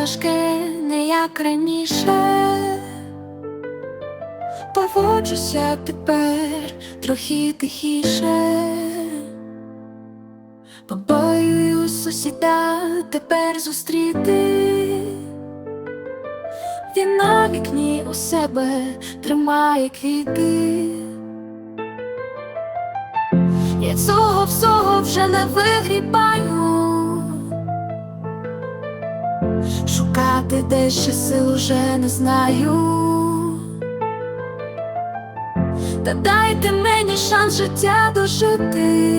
важке, не як раніше. Поводжуся тепер трохи тихіше. Побоююсь сусіда тепер зустріти. Він на вікні у себе тримає квіти. Я цього всього вже не вигрібаю. Шукати де ще сил уже не знаю. Та дайте мені шанс життя дожити.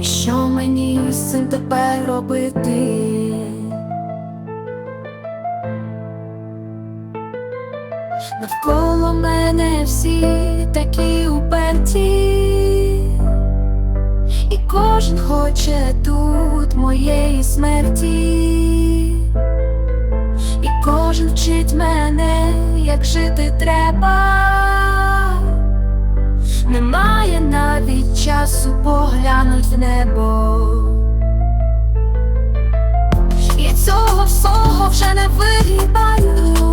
І що мені з цим тепер робити? Навколо мене всі такі уперті, хоче тут моєї смерті, і кожен вчить мене, як жити треба. Немає навіть часу поглянуть в небо. Я цього всього вже не вигибаю.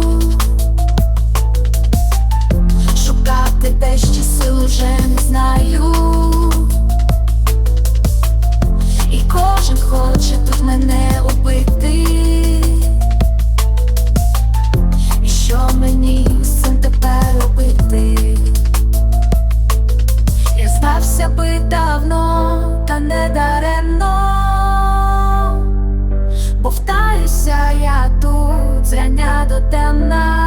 Я би давно, та не даремно. Повтаюся я тут зрання до темна.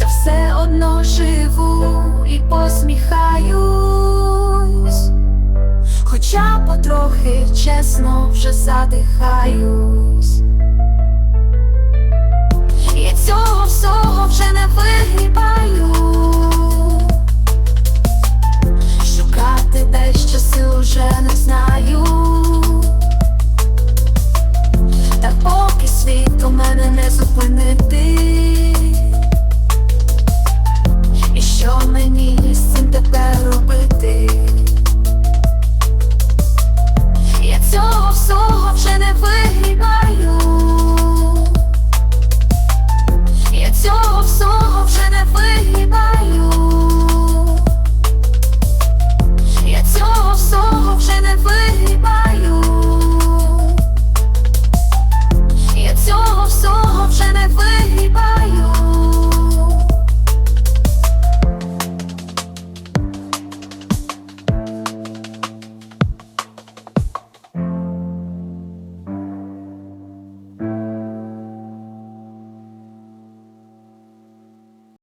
Та все одно живу і посміхаюсь, хоча потрохи чесно вже задихаюсь. Я цього всього вже не вигибаю. не знаю, та поки світ у мене не зупинити, і що мені з цим робити? Я цього всього вже не вигибаю. я цього всього вже не вигрібаю.